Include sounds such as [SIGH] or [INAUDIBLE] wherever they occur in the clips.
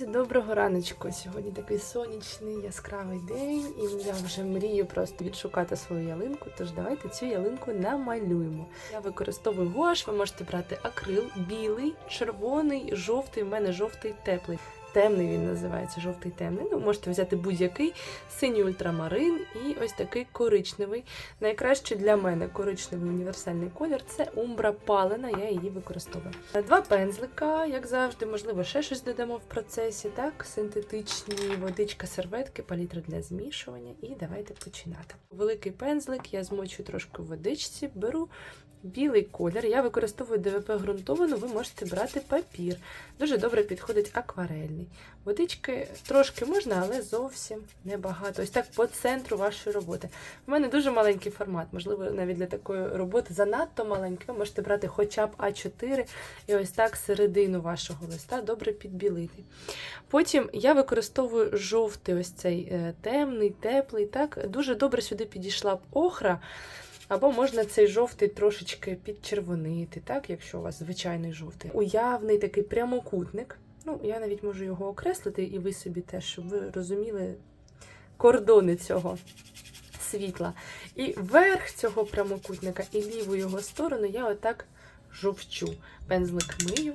Друзі, доброго раночку. Сьогодні такий сонячний, яскравий день, і я вже мрію просто відшукати свою ялинку. Тож давайте цю ялинку намалюємо. Я використовую гуаш, ви можете брати акрил, білий, червоний, жовтий. У мене жовтий теплий. Темний він називається жовтий темний. Ну, можете взяти будь-який синій ультрамарин і ось такий коричневий. Найкраще для мене коричневий універсальний колір це умбра палена, я її використовую. Два пензлика, як завжди, можливо, ще щось додамо в процесі. Так, синтетичні водичка, серветки, палітра для змішування. І давайте починати. Великий пензлик, я змочу трошки в водичці, беру. Білий колір. Я використовую ДВП ґрунтовану, ви можете брати папір. Дуже добре підходить акварельний. Водички трошки можна, але зовсім небагато. Ось так по центру вашої роботи. У мене дуже маленький формат, можливо, навіть для такої роботи занадто маленький. Ви можете брати хоча б А4 і ось так середину вашого листа добре підбілити. Потім я використовую жовтий, ось цей е, темний, теплий. Так, Дуже добре сюди підійшла б охра. Або можна цей жовтий трошечки підчервонити, так, якщо у вас звичайний жовтий. Уявний такий прямокутник. Ну, я навіть можу його окреслити, і ви собі теж, щоб ви розуміли кордони цього світла. І верх цього прямокутника і ліву його сторону я отак жовчу. Пензлик мию.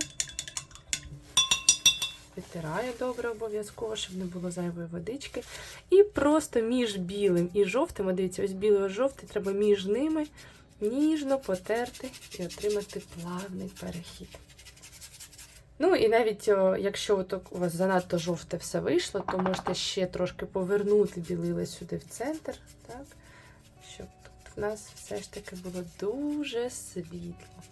Витираю добре обов'язково, щоб не було зайвої водички. І просто між білим і жовтим, дивіться, ось білий і жовтий, треба між ними ніжно потерти і отримати плавний перехід. Ну і навіть якщо от у вас занадто жовте все вийшло, то можете ще трошки повернути білиле сюди в центр, так? щоб тут в нас все ж таки було дуже світло.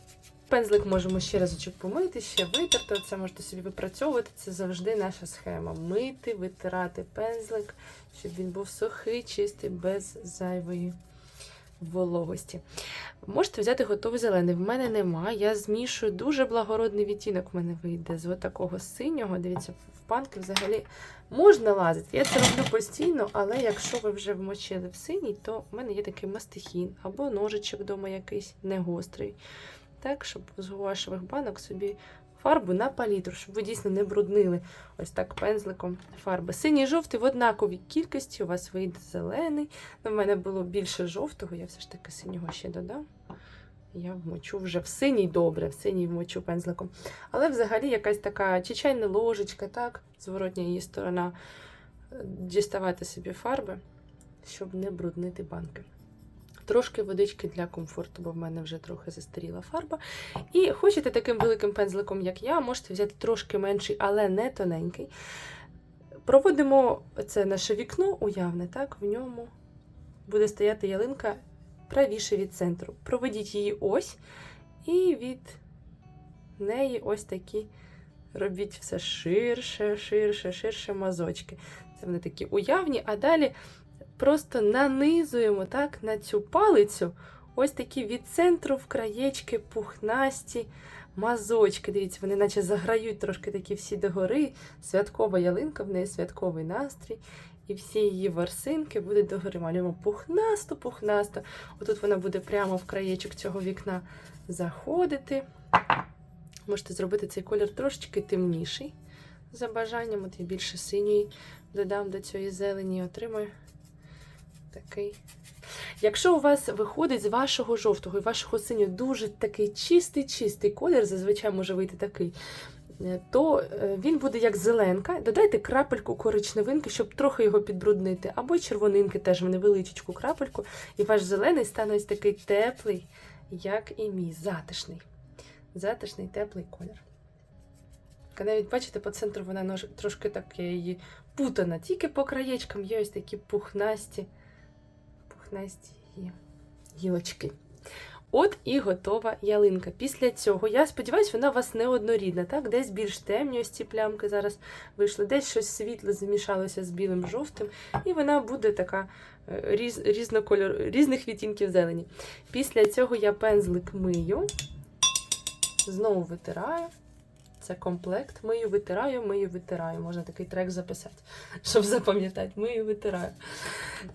Пензлик можемо ще разочок помити, ще витерти. Це можете собі випрацьовувати. Це завжди наша схема. Мити, витирати пензлик, щоб він був сухий, чистий, без зайвої вологості. Можете взяти готовий зелений. В мене нема. Я змішую дуже благородний відтінок. В мене вийде з такого синього. Дивіться, в панки взагалі можна лазити. Я це роблю постійно, але якщо ви вже вмочили в синій, то в мене є такий мастихін або ножичок вдома якийсь негострий так, щоб з гуашевих банок собі фарбу на палітру, щоб ви дійсно не бруднили ось так пензликом фарби. Синій жовтий в однаковій кількості, у вас вийде зелений. У мене було більше жовтого, я все ж таки синього ще додам. Я вмочу вже в синій добре, в синій вмочу пензликом. Але взагалі якась така чи чайна ложечка, так, зворотня її сторона, діставати собі фарби, щоб не бруднити банки. Трошки водички для комфорту, бо в мене вже трохи застаріла фарба. І хочете таким великим пензликом, як я, можете взяти трошки менший, але не тоненький. Проводимо це наше вікно уявне, так, в ньому буде стояти ялинка правіше від центру. Проведіть її ось, і від неї ось такі робіть все ширше, ширше, ширше мазочки. Це вони такі уявні, а далі просто нанизуємо так, на цю палицю ось такі від центру в краєчки пухнасті мазочки. Дивіться, вони наче заграють трошки такі всі догори. Святкова ялинка, в неї святковий настрій. І всі її ворсинки будуть догори. Малюємо пухнасто, пухнасто. Отут вона буде прямо в краєчок цього вікна заходити. Можете зробити цей колір трошечки темніший. За бажанням, от я більше синьої додам до цієї зелені і отримаю такий. Якщо у вас виходить з вашого жовтого і вашого синього дуже такий чистий-чистий колір, зазвичай може вийти такий, е, то е, він буде як зеленка. Додайте крапельку коричневинки, щоб трохи його підбруднити, або червонинки теж в невеличку крапельку, і ваш зелений стане ось такий теплий, як і мій, затишний. Затишний теплий колір. Навіть, бачите, по центру вона трошки так її путана, тільки по краєчкам є ось такі пухнасті пухнасті її гілочки. От і готова ялинка. Після цього, я сподіваюся, вона у вас не однорідна. Так? Десь більш темні ось ці плямки зараз вийшли, десь щось світле змішалося з білим жовтим, і вона буде така е, різ, різнокольор, різних відтінків зелені. Після цього я пензлик мию, знову витираю. Це комплект. Мию, витираю, мию, витираю. Можна такий трек записати, [LAUGHS] щоб запам'ятати. Мию, витираю.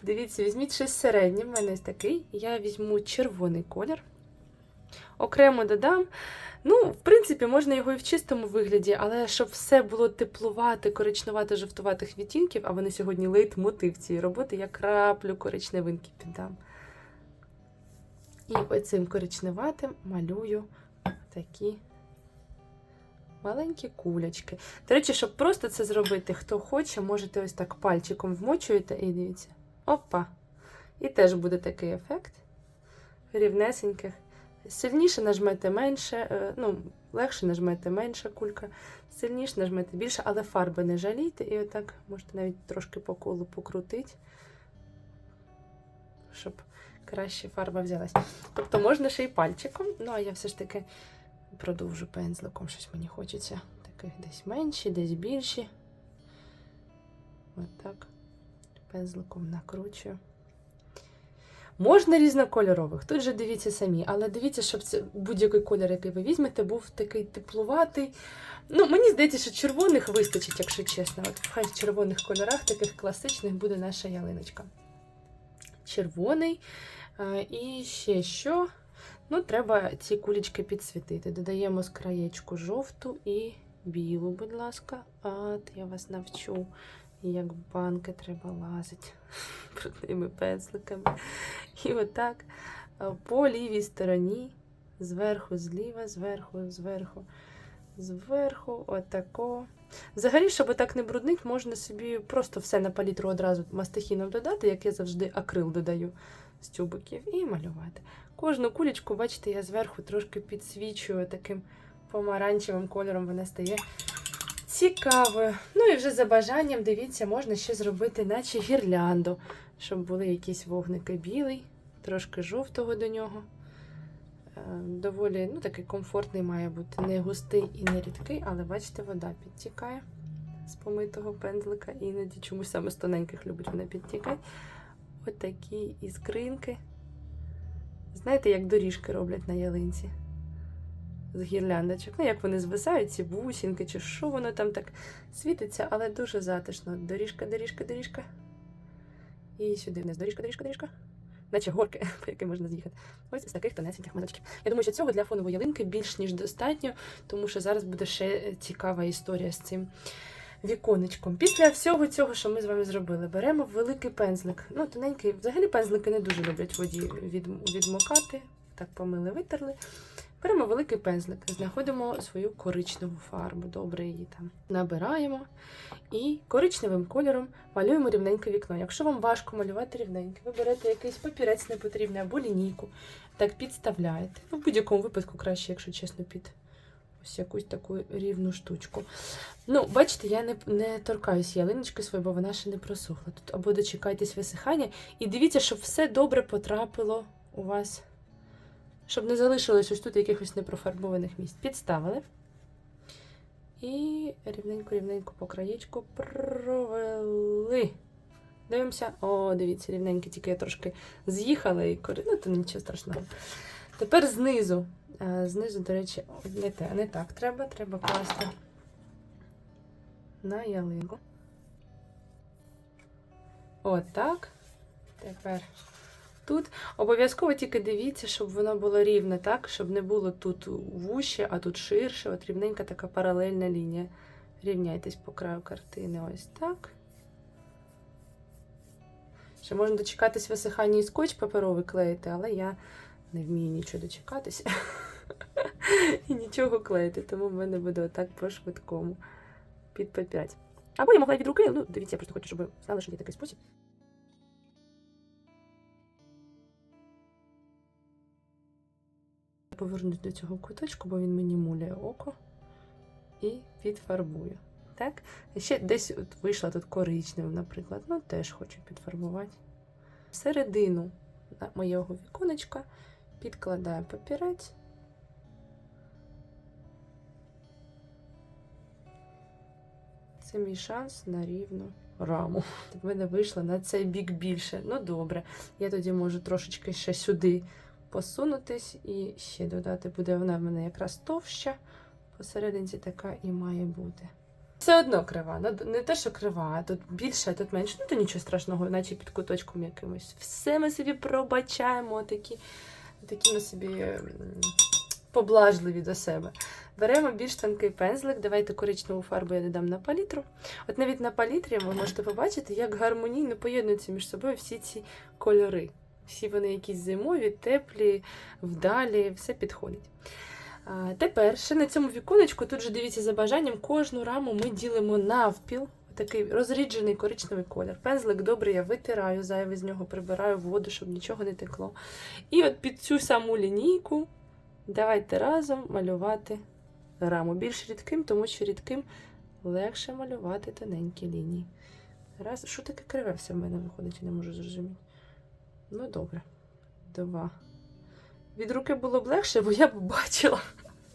Дивіться, візьміть щось середнє. в мене ось такий. Я візьму червоний колір. окремо додам. Ну, в принципі, можна його і в чистому вигляді, але щоб все було теплувати, коричневато жовтуватих відтінків, а вони сьогодні лейтмотив цієї роботи, я краплю коричневинки піддам. І оцим коричневатим малюю такі маленькі кулячки. До речі, щоб просто це зробити, хто хоче, можете ось так пальчиком вмочуєте і дивіться. Опа! І теж буде такий ефект рівнесеньких. Сильніше нажмете менше, е, ну, легше нажмете менша кулька, сильніше нажмете більше, але фарби не жалійте. І отак можете навіть трошки по колу покрутити, щоб краще фарба взялась. Тобто можна ще й пальчиком, ну а я все ж таки продовжу пензликом, щось мені хочеться. Таких десь менші, десь більші. Отак. Пензликом накручую. Можна різнокольорових, тут же дивіться самі, але дивіться, щоб це будь-який колір, який ви візьмете, був такий теплуватий. Ну, мені здається, що червоних вистачить, якщо чесно. От хай в червоних кольорах, таких класичних, буде наша ялиночка. Червоний. І ще що? Ну, треба ці кулічки підсвітити. Додаємо з краєчку жовту і білу, будь ласка. От я вас навчу, як банки треба лазити [LAUGHS] брудними пензликами. І отак по лівій стороні, зверху, зліва, зверху, зверху, зверху, отако. Взагалі, щоб так не бруднить, можна собі просто все на палітру одразу мастихіном додати, як я завжди акрил додаю з тюбиків, і малювати. Кожну кулечку, бачите, я зверху трошки підсвічую таким помаранчевим кольором, вона стає цікавою. Ну і вже за бажанням, дивіться, можна ще зробити, наче гірлянду, щоб були якісь вогники білий, трошки жовтого до нього. Е, Доволі ну, такий комфортний має бути, не густий і не рідкий, але бачите, вода підтікає з помитого пензлика. Іноді чомусь саме з тоненьких любить вона підтікати. Отакі іскринки. Знаєте, як доріжки роблять на ялинці з гірляндочок. Ну, як вони звисають, ці бусинки, чи що воно там так світиться, але дуже затишно. Доріжка, доріжка, доріжка. І сюди вниз. Доріжка, доріжка, доріжка. Наче горки, [LAUGHS] по яким можна з'їхати. Ось з таких тонесеньких мазочків. Я думаю, що цього для фонової ялинки більш ніж достатньо, тому що зараз буде ще цікава історія з цим віконечком. Після всього цього, що ми з вами зробили, беремо великий пензлик. Ну, тоненький, взагалі пензлики не дуже люблять воді від, відмокати. Так помили, витерли. Беремо великий пензлик, знаходимо свою коричневу фарбу, добре її там набираємо і коричневим кольором малюємо рівненьке вікно. Якщо вам важко малювати рівненьке, ви берете якийсь папірець непотрібний або лінійку, так підставляєте. Ну, в будь-якому випадку краще, якщо чесно, під ось якусь таку рівну штучку. Ну, бачите, я не, не торкаюсь ялиночки своєї, бо вона ще не просохла. Тут або дочекайтесь висихання, і дивіться, щоб все добре потрапило у вас щоб не залишилось ось тут якихось непрофарбованих місць. Підставили. І рівненько-рівненько по краєчку провели. Дивимося. О, дивіться, рівненько, тільки я трошки з'їхала і кори... Ну, то нічого страшного. Тепер знизу. Знизу, до речі, не, те, не так треба. Треба класти на ялинку. Отак. Тепер тут. Обов'язково тільки дивіться, щоб воно було рівне, так? Щоб не було тут вуще, а тут ширше. От рівненька така паралельна лінія. Рівняйтесь по краю картини. Ось так. Ще можна дочекатись висихання і скотч паперовий клеїти, але я не вмію нічого дочекатися. [LAUGHS] І нічого клеїти, тому в мене буде отак по-швидкому. Під папірець. Або я могла від руки, ну, дивіться, я просто хочу, щоб ви знали, що є такий спосіб. Повернусь до цього куточку, бо він мені муляє око і підфарбую. Так? Ще десь от вийшла тут коричневим, наприклад. Ну, теж хочу підфарбувати. Всередину моєго віконечка підкладаю папірець. Це мій шанс на рівну раму. [LAUGHS] В мене вийшло на цей бік більше. Ну, добре. Я тоді можу трошечки ще сюди посунутись і ще додати буде вона в мене якраз товща. Посерединці така і має бути. Все одно крива. Ну, не те, що крива, а тут більше, а тут менше. Ну, то нічого страшного, наче під куточком якимось. Все ми собі пробачаємо, такі, такі ми собі поблажливі до себе. Беремо більш тонкий пензлик, давайте коричневу фарбу я додам на палітру. От навіть на палітрі ви можете побачити, як гармонійно поєднуються між собою всі ці кольори. Всі вони якісь зимові, теплі, вдалі, все підходить. Тепер ще на цьому віконечку, тут же дивіться за бажанням, кожну раму ми ділимо навпіл. Такий розріджений коричневий колір. Пензлик добре, я витираю, зайве з нього прибираю воду, щоб нічого не текло. І от під цю саму лінійку давайте разом малювати раму. Більш рідким, тому що рідким легше малювати тоненькі лінії. Раз. Що таке криве все в мене виходить, я не можу зрозуміти. Ну, добре. Два. Від руки було б легше, бо я б бачила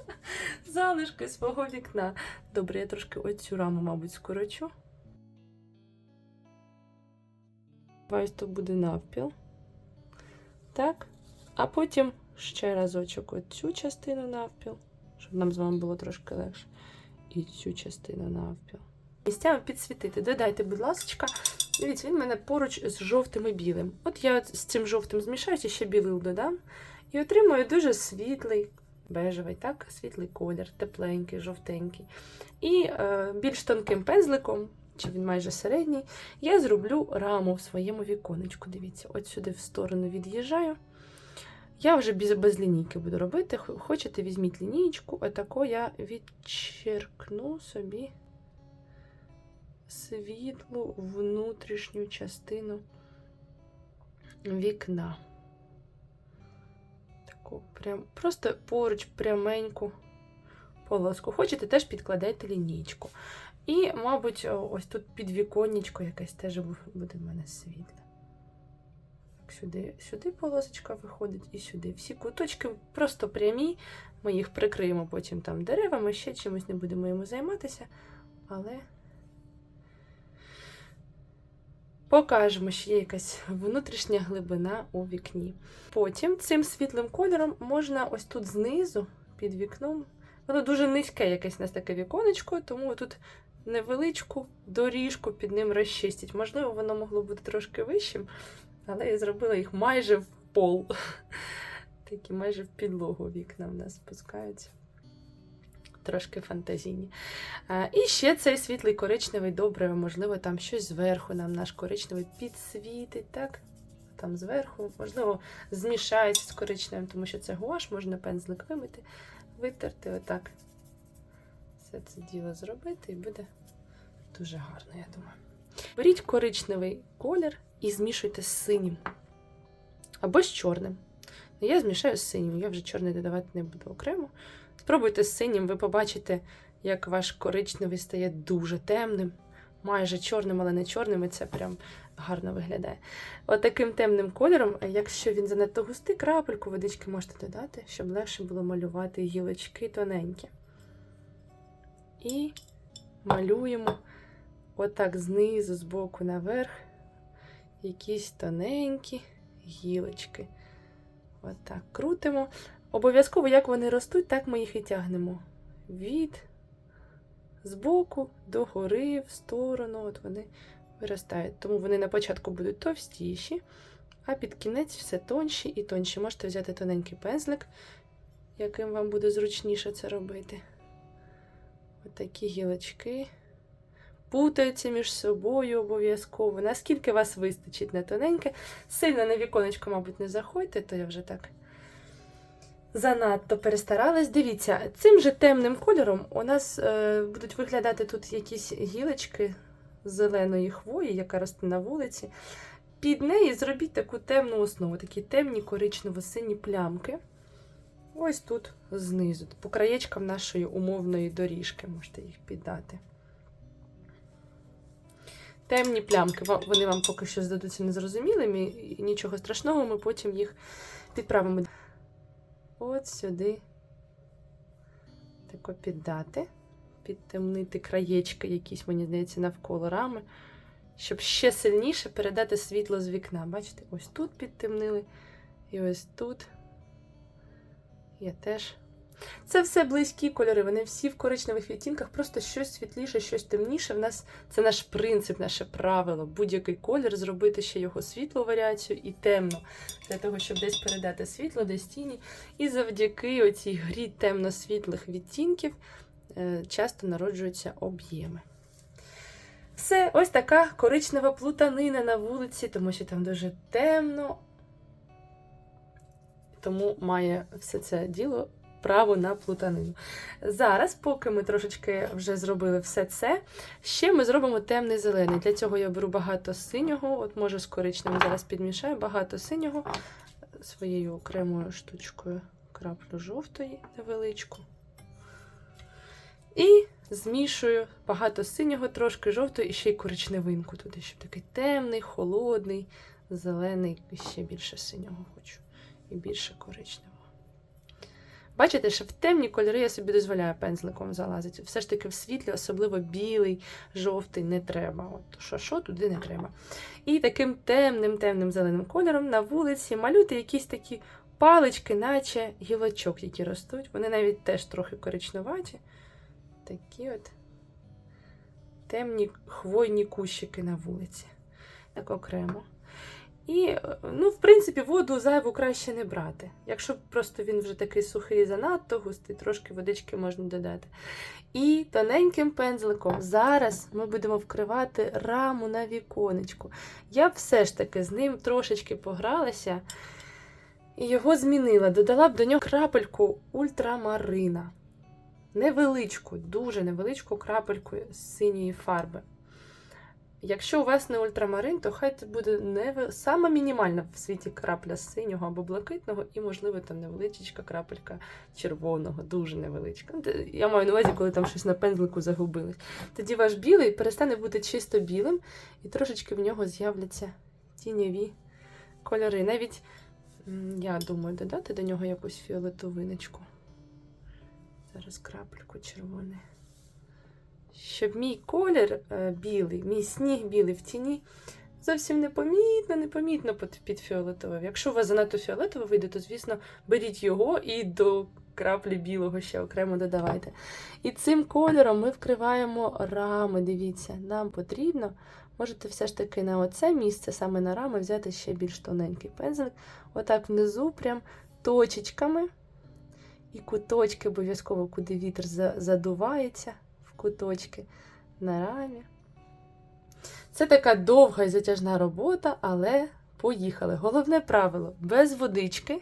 [LAUGHS] залишки свого вікна. Добре, я трошки оцю раму, мабуть, скорочу. Ось то буде навпіл. Так. А потім ще разочок оцю частину навпіл, щоб нам з вами було трошки легше. І цю частину навпіл. Місцями підсвітити. Додайте, будь ласка. Дивіться, він в мене поруч з жовтим і білим. От я з цим жовтим змішаюся, ще білий додам. І отримую дуже світлий, бежевий, так, світлий колір, тепленький, жовтенький. І е, більш тонким пензликом, чи він майже середній, я зроблю раму в своєму віконечку. Дивіться, от сюди в сторону від'їжджаю. Я вже без, без лінійки буду робити. Хочете, візьміть лінійку, отако я відчеркну собі світлу внутрішню частину вікна. Таку прям, просто поруч пряменьку полоску. Хочете, теж підкладайте лінійку. І, мабуть, ось тут підвіконнячко якесь теж буде в мене світле. Сюди, сюди полосочка виходить і сюди. Всі куточки просто прямі. Ми їх прикриємо потім там деревами, ще чимось не будемо йому займатися. Але покажемо, що є якась внутрішня глибина у вікні. Потім цим світлим кольором можна ось тут знизу під вікном. Воно дуже низьке якесь у нас таке віконечко, тому тут невеличку доріжку під ним розчистять. Можливо, воно могло бути трошки вищим, але я зробила їх майже в пол. [LAUGHS] Такі майже в підлогу вікна в нас спускаються. Трошки фантазійні. І ще цей світлий коричневий, добре, можливо, там щось зверху нам наш коричневий підсвітить, так? Там зверху, можливо, змішається з коричневим, тому що це гуаш, можна пензлик вимити, витерти, отак. Все це діло зробити і буде дуже гарно, я думаю. Беріть коричневий колір і змішуйте з синім. Або з чорним. Я змішаю з синім, я вже чорний додавати не буду окремо. Спробуйте з синім, ви побачите, як ваш коричневий стає дуже темним, майже чорним, але не чорним, і це прям гарно виглядає. Отаким темним кольором, якщо він занадто густий, крапельку водички можете додати, щоб легше було малювати гілочки тоненькі. І малюємо отак знизу, з боку наверх, якісь тоненькі гілочки. Отак крутимо. Обов'язково, як вони ростуть, так ми їх і тягнемо. Від збоку до гори, в сторону. От вони виростають. Тому вони на початку будуть товстіші, а під кінець все тонші і тонші. Можете взяти тоненький пензлик, яким вам буде зручніше це робити. Отакі гілочки. Путаються між собою обов'язково. Наскільки вас вистачить на тоненьке. Сильно на віконечко, мабуть, не заходьте, то я вже так занадто перестаралась. Дивіться, цим же темним кольором у нас е, будуть виглядати тут якісь гілочки зеленої хвої, яка росте на вулиці. Під неї зробіть таку темну основу, такі темні коричнево-сині плямки. Ось тут знизу, по краєчкам нашої умовної доріжки можете їх піддати. Темні плямки, вони вам поки що здадуться незрозумілими, і нічого страшного, ми потім їх підправимо. От сюди тако піддати, підтемнити краєчки якісь, мені здається, навколо рами, щоб ще сильніше передати світло з вікна. Бачите, ось тут підтемнили, і ось тут я теж. Це все близькі кольори, вони всі в коричневих відтінках, просто щось світліше, щось темніше. В нас це наш принцип, наше правило. Будь-який колір зробити ще його світлу варіацію і темну, для того, щоб десь передати світло, десь тіні. І завдяки оцій грі темно-світлих відтінків часто народжуються об'єми. Все, ось така коричнева плутанина на вулиці, тому що там дуже темно. Тому має все це діло право на плутанину. Зараз, поки ми трошечки вже зробили все це, ще ми зробимо темний зелений. Для цього я беру багато синього, от може з коричневим зараз підмішаю, багато синього своєю окремою штучкою краплю жовтої невеличку. І змішую багато синього, трошки жовтого і ще й коричневинку туди, щоб такий темний, холодний, зелений, і ще більше синього хочу. І більше коричневого. Бачите, що в темні кольори я собі дозволяю пензликом залазити. Все ж таки в світлі, особливо білий, жовтий, не треба. От що, що туди не треба. І таким темним, темним зеленим кольором на вулиці малюйте якісь такі палички, наче гілочок, які ростуть. Вони навіть теж трохи коричневаті. Такі от темні хвойні кущики на вулиці. Так окремо. І, ну, в принципі, воду зайву краще не брати. Якщо просто він вже такий сухий, занадто густий, трошки водички можна додати. І тоненьким пензликом зараз ми будемо вкривати раму на віконечку. Я все ж таки з ним трошечки погралася і його змінила. Додала б до нього крапельку ультрамарина. Невеличку, дуже невеличку крапельку синьої фарби. Якщо у вас не ультрамарин, то хай це буде не саме мінімальна в світі крапля синього або блакитного, і, можливо, там невеличка крапелька червоного, дуже невеличка. Ну, Я маю на увазі, коли там щось на пензлику загубилось. Тоді ваш білий перестане бути чисто білим, і трошечки в нього з'являться тіньові кольори. Навіть я думаю додати до нього якусь фіолетовиночку. Зараз крапельку червоний. Щоб мій колір е, білий, мій сніг білий в тіні зовсім непомітно, непомітно під, під фіолетовим. Якщо у вас занадто фіолетово вийде, то, звісно, беріть його і до краплі білого ще окремо додавайте. І цим кольором ми вкриваємо рами. Дивіться, нам потрібно. Можете все ж таки на оце місце, саме на рами, взяти ще більш тоненький пензлик. Отак внизу, прям точечками. І куточки обов'язково, куди вітер задувається, в куточки на рамі. Це така довга і затяжна робота, але поїхали. Головне правило: без водички,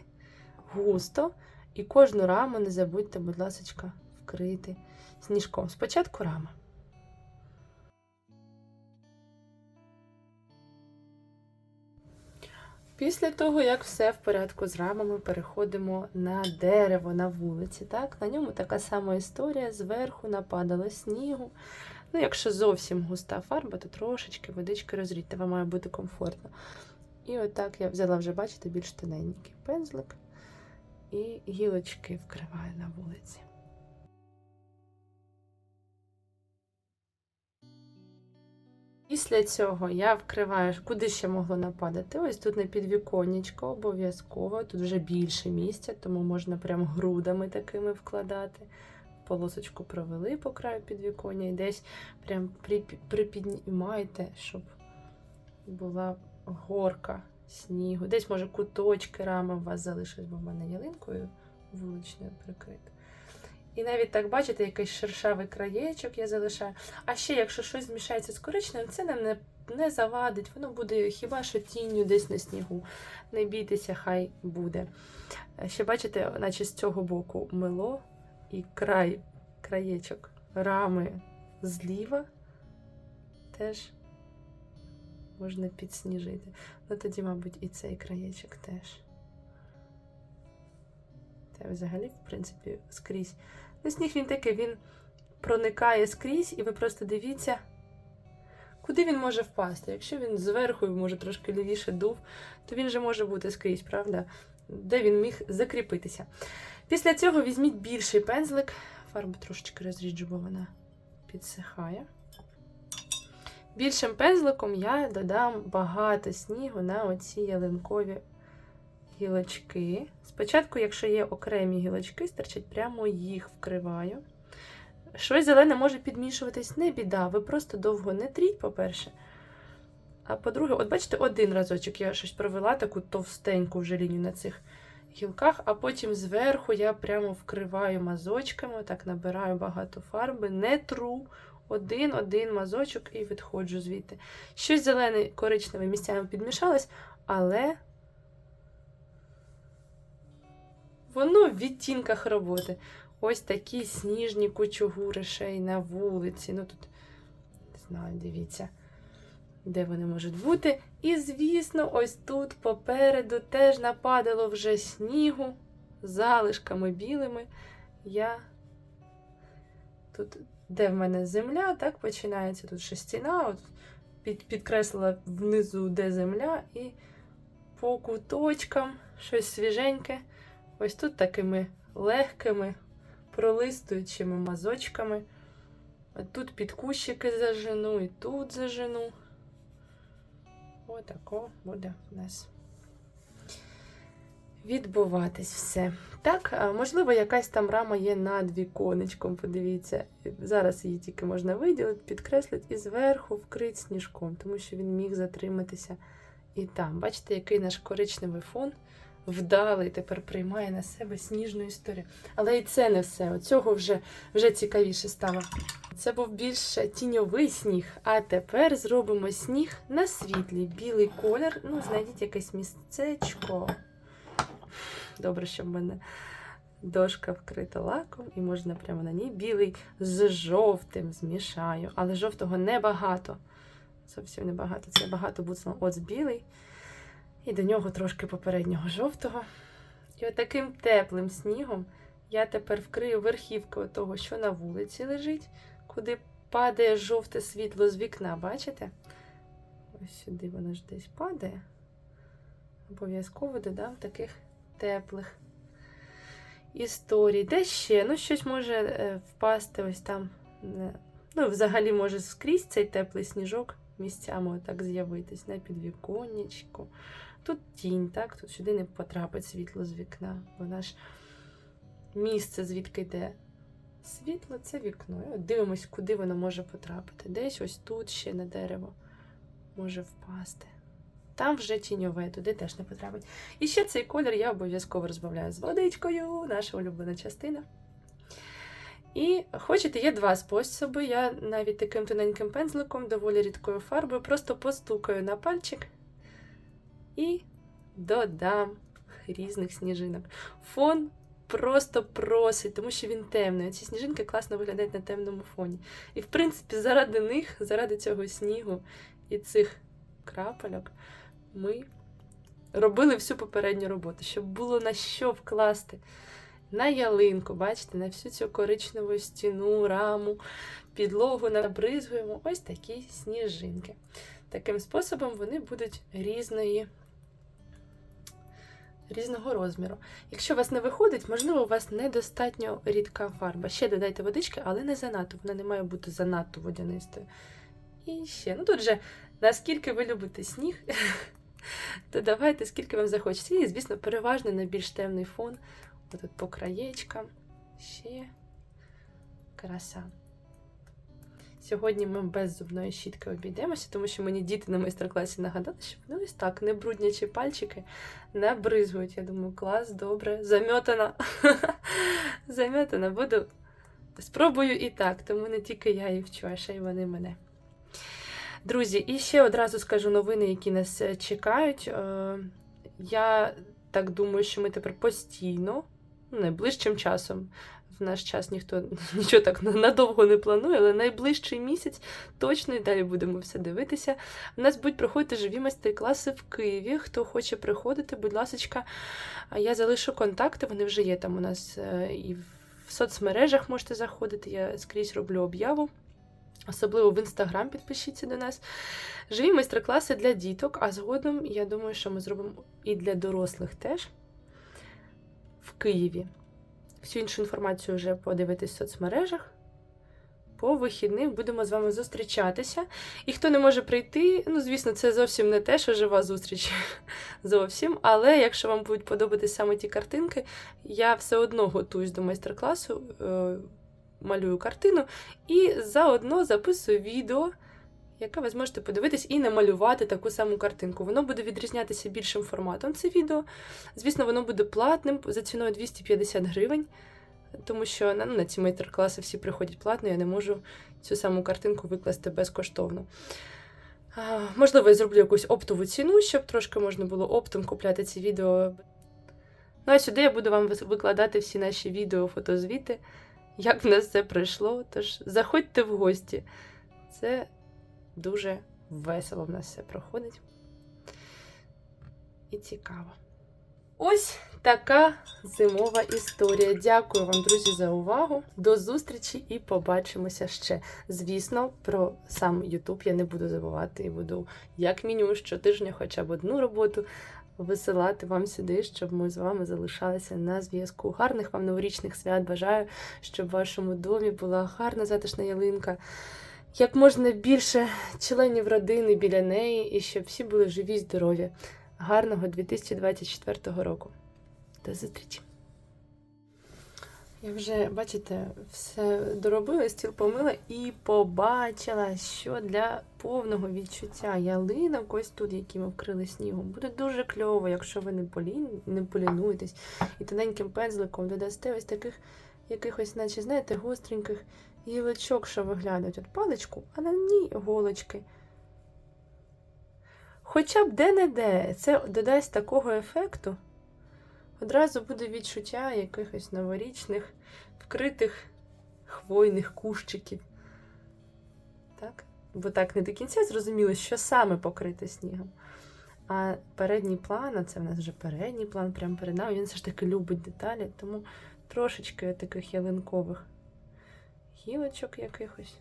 густо, і кожну раму не забудьте, будь ласка, вкрити сніжком. Спочатку рама. Після того, як все в порядку з рамами, переходимо на дерево на вулиці. Так? На ньому така сама історія. Зверху нападало снігу. Ну, якщо зовсім густа фарба, то трошечки водички розрідьте, вам має бути комфортно. І отак я взяла вже, бачите, більш тоненький пензлик і гілочки вкриваю на вулиці. Після цього я вкриваю, куди ще могло нападати. Ось тут на підвіконнячко обов'язково. Тут вже більше місця, тому можна прям грудами такими вкладати. Полосочку провели по краю підвіконня і десь прям припіднімайте, щоб була горка снігу. Десь, може, куточки рами у вас залишились, бо в мене ялинкою вуличною прикрита. І навіть так, бачите, якийсь шершавий краєчок я залишаю. А ще, якщо щось змішається з коричневим, це нам не, не завадить, воно буде хіба що тінню десь на снігу. Не бійтеся, хай буде. Е, Ще бачите, наче з цього боку мило і край, краєчок рами зліва теж можна підсніжити. Ну тоді, мабуть, і цей краєчок теж. Та взагалі, в принципі, скрізь. Ну, сніг він такий, він проникає скрізь, і ви просто дивіться, куди він може впасти. Якщо він зверху, може трошки лівіше дув, то він же може бути скрізь, правда? Де він міг закріпитися. Після цього візьміть більший пензлик, фарбу трошечки розріджу, бо вона підсихає. Більшим пензликом я додам багато снігу на оці ялинкові гілочки. Спочатку, якщо є окремі гілочки, стирчать, прямо їх вкриваю. Щось зелене може підмішуватись, не біда. Ви просто довго не тріть, по-перше. А по-друге, от бачите, один разочок я щось провела таку товстеньку вже лінію на цих гілках, а потім зверху я прямо вкриваю мазочками, так набираю багато фарби, не тру. Один-один мазочок і відходжу звідти. Щось зелене коричневе місцями підмішалось, але воно в відтінках роботи. Ось такі сніжні кучугури ще й на вулиці. Ну тут, не знаю, дивіться, де вони можуть бути. І, звісно, ось тут попереду теж нападало вже снігу залишками білими. Я тут, де в мене земля, так починається тут ще стіна. От під, підкреслила внизу, де земля, і по куточкам щось свіженьке. Ось тут такими легкими, пролистуючими мазочками. Тут під кущики зажену, і тут зажену. Отако буде у нас відбуватись все. Так, можливо, якась там рама є над віконечком, подивіться. Зараз її тільки можна виділити, підкреслити і зверху вкрити сніжком, тому що він міг затриматися і там. Бачите, який наш коричневий фон вдалий тепер приймає на себе сніжну історію. Але і це не все. Оцього вже, вже цікавіше стало. Це був більш тіньовий сніг, а тепер зробимо сніг на світлий білий колір. Ну, знайдіть якесь місцечко. Добре, що в мене дошка вкрита лаком, і можна прямо на ній білий з жовтим змішаю. Але жовтого небагато. Зовсім небагато. Це багато буцно оц білий. І до нього трошки попереднього жовтого. І отаким теплим снігом я тепер вкрию верхівку того, що на вулиці лежить, куди падає жовте світло з вікна, бачите? Ось сюди воно ж десь падає. Обов'язково додам таких теплих історій. Де ще? Ну, щось може е, впасти ось там. е, Ну, взагалі, може скрізь цей теплий сніжок місцями отак з'явитись на підвіконнячку. Тут тінь, так? Тут сюди не потрапить світло з вікна. Вона ж місце, звідки йде світло, це вікно. І от дивимось, куди воно може потрапити. Десь ось тут ще на дерево може впасти. Там вже тіньове, туди теж не потрапить. І ще цей колір я обов'язково розбавляю з водичкою, наша улюблена частина. І хочете, є два способи. Я навіть таким тоненьким пензликом, доволі рідкою фарбою, просто постукаю на пальчик і додам різних сніжинок. Фон просто просить, тому що він темний. Ці сніжинки класно виглядають на темному фоні. І, в принципі, заради них, заради цього снігу і цих крапельок, ми робили всю попередню роботу, щоб було на що вкласти. На ялинку, бачите, на всю цю коричневу стіну, раму, підлогу набризуємо ось такі сніжинки. Таким способом вони будуть різної, різного розміру. Якщо у вас не виходить, можливо, у вас недостатньо рідка фарба. Ще додайте водички, але не занадто, вона не має бути занадто водянистою. І ще, ну тут же, наскільки ви любите сніг, [LAUGHS] то давайте, скільки вам захочеться. І, звісно, переважно на більш темний фон. Отут по краєчкам. Ще краса. Сьогодні ми без зубної щітки обійдемося, тому що мені діти на майстер-класі нагадали, що вони ось так, не бруднячі пальчики, набризують. Я думаю, клас, добре, замьотана. [LAUGHS] замьотана. Буду. Спробую і так, тому не тільки я їх вчу, а ще й вони мене. Друзі, і ще одразу скажу новини, які нас е, чекають. Е, Я так думаю, що ми тепер постійно, ну, найближчим часом, в наш час ніхто [LAUGHS] нічого так надовго не планує, але найближчий місяць точно і далі будемо все дивитися. У нас будуть проходити живі майстер-класи в Києві. Хто хоче приходити, будь ласка, я залишу контакти, вони вже є там у нас е, і в соцмережах можете заходити. Я скрізь роблю об'яву. Особливо в інстаграм підпишіться до нас. Живі майстер-класи для діток, а згодом, я думаю, що ми зробимо і для дорослих теж в Києві. Всю іншу інформацію вже подивитись в соцмережах. по вихідних будемо з вами зустрічатися. І хто не може прийти, ну, звісно, це зовсім не те, що жива зустріч [LAUGHS] зовсім. Але якщо вам будуть подобатись саме ті картинки, я все одно готуюсь до майстер-класу, е, малюю картину і заодно записую відео. Яке ви зможете подивитись і намалювати таку саму картинку. Воно буде відрізнятися більшим форматом. Це відео. Звісно, воно буде платним за ціною 250 гривень, тому що ну, на ці майстер-класи всі приходять платно, я не можу цю саму картинку викласти безкоштовно. Можливо, я зроблю якусь оптову ціну, щоб трошки можна було оптом купляти ці відео. Ну а сюди я буду вам викладати всі наші відео, фотозвіти, як в нас це пройшло. Тож заходьте в гості. Це дуже весело в нас все проходить. І цікаво. Ось така зимова історія. Дякую вам, друзі, за увагу. До зустрічі і побачимося ще. Звісно, про сам YouTube я не буду забувати і буду, як мінімум, щотижня хоча б одну роботу висилати вам сюди, щоб ми з вами залишалися на зв'язку. Гарних вам новорічних свят. Бажаю, щоб в вашому домі була гарна затишна ялинка. Як можна більше членів родини біля неї, і щоб всі були живі, здорові. Гарного 2024 року. До зустрічі! Я вже, бачите, все доробила, стіл помила і побачила, що для повного відчуття ялинок, ось тут, які ми вкрили снігом, буде дуже кльово, якщо ви не, полін... не полінуєтесь і тоненьким пензликом додасте ось таких якихось, наче, знаєте, гостреньких гілочок, що виглядають от паличку, а на ній голочки. Хоча б де-не-де, це додасть такого ефекту. Одразу буде відчуття якихось новорічних, вкритих хвойних кущиків. Так? Бо так не до кінця зрозуміло, що саме покрите снігом. А передній план, а це в нас вже передній план, прямо перед нами, він все ж таки любить деталі, тому трошечки таких ялинкових гілочок якихось.